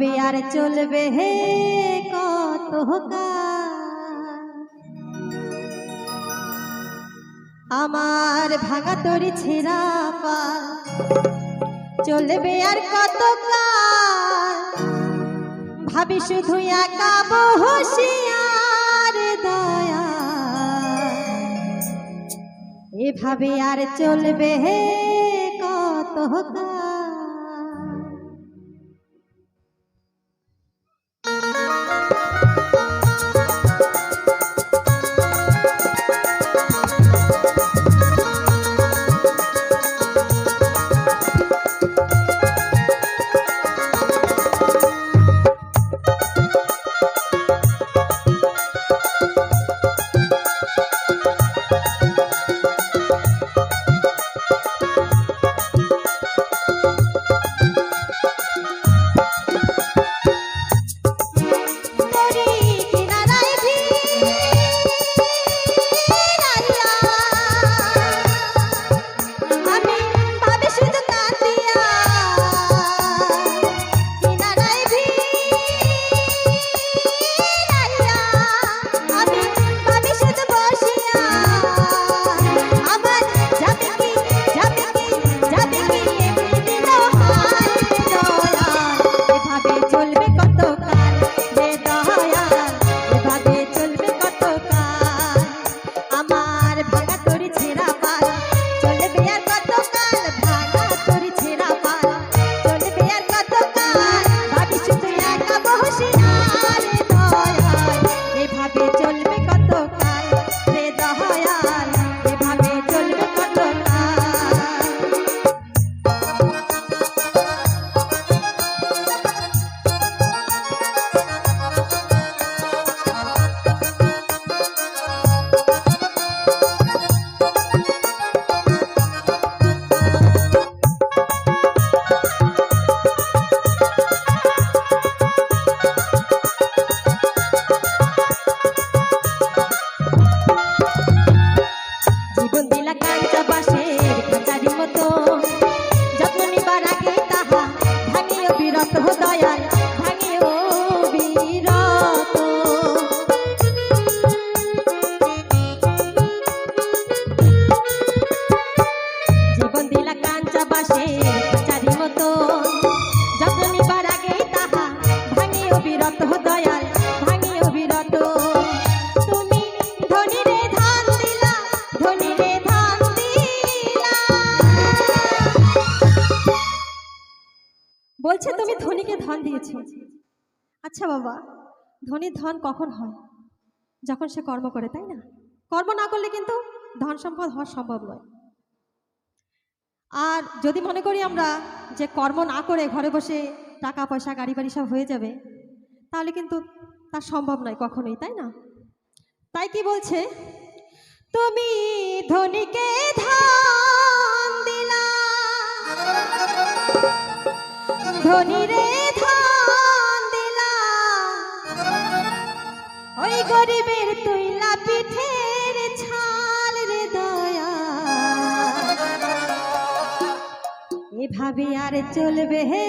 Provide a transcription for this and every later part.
এভাবে আর চলবে হে কত আমার ভাঙা তরি ছেঁড়া পাল, চলবে আর কত ভাবি শুধু একা বহসিয়ার দয়া এভাবে আর চলবে হে কত কাল। বলছে তুমি ধনীকে ধন দিয়েছ। আচ্ছা বাবা, ধনীর ধন কখন হয়? যখন সে কর্ম করে, তাই না? কর্ম না করলে কিন্তু ধন সম্পদ হওয়া সম্ভব নয়। আর যদি মনে করি আমরা যে কর্ম না করে ঘরে বসে টাকা, পয়সা, গাড়ি বাড়ি সব হয়ে যাবে, তাহলে কিন্তু তা সম্ভব নয় কখনোই, তাই না? তাই কি বলছে? তুমি ধনীকে ধান দিলা। ধনী রে ধান ওই গরিবের তুইলা পিঠের ছাল রে দয়া। এভাবে আর চলবে হে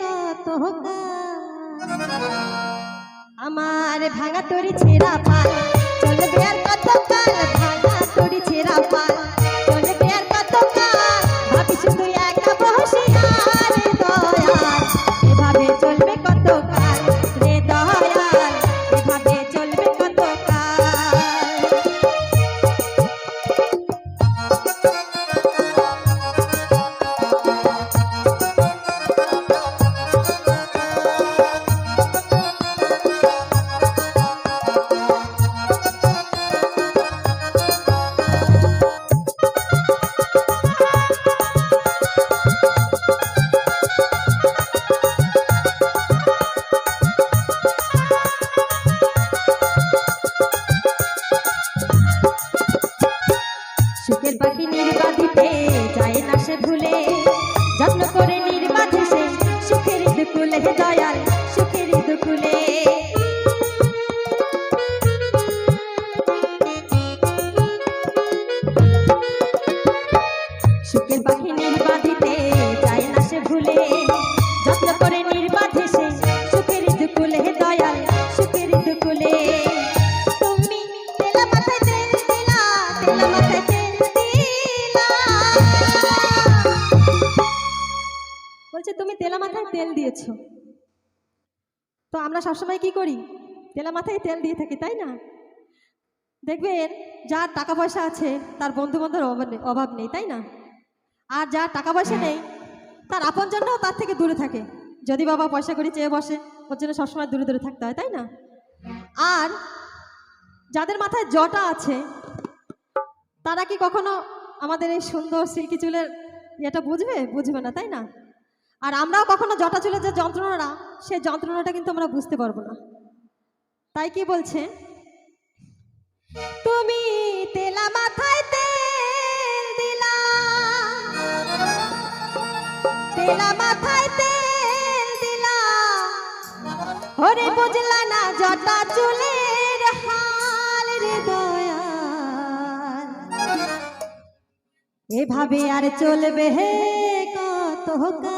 কত। আমার ভাঙা তরি ছেঁড়া পাল, চলবে আর কত भूले। তেল দিয়েছ। তো আমরা সবসময় কি করি? তেলা মাথায় তেল দিয়ে থাকি, তাই না? দেখবেন, যার টাকা পয়সা আছে, তার বন্ধু বান্ধবের অভাব নেই- তাই না? আর যার টাকা পয়সা নেই, তার আপন জন্যও তার থেকে দূরে থাকে। যদি বাবা পয়সা করে চেয়ে বসে, ওর জন্য সবসময় দূরে দূরে থাকতে হয়, তাই না? আর যাদের মাথায় জটা আছে, তারা কি কখনো আমাদের এই সুন্দর সিল্কি চুলের ইয়েটা বুঝবে? বুঝবে না, তাই না? আর আমরাও কখনো জটা চুলের যে যন্ত্রণাটা, সেই যন্ত্রণাটা কিন্তু আমরা বুঝতে পারব না। তাই কি বলছে? তুমি তেলা মাথায় তেল দিলা। তেলা মাথায় তেল দিলা। ওরে বুঝলা না জটা হাল রে এভাবে আর চলবে হে কত কাল।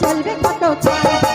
চলবে কত কাল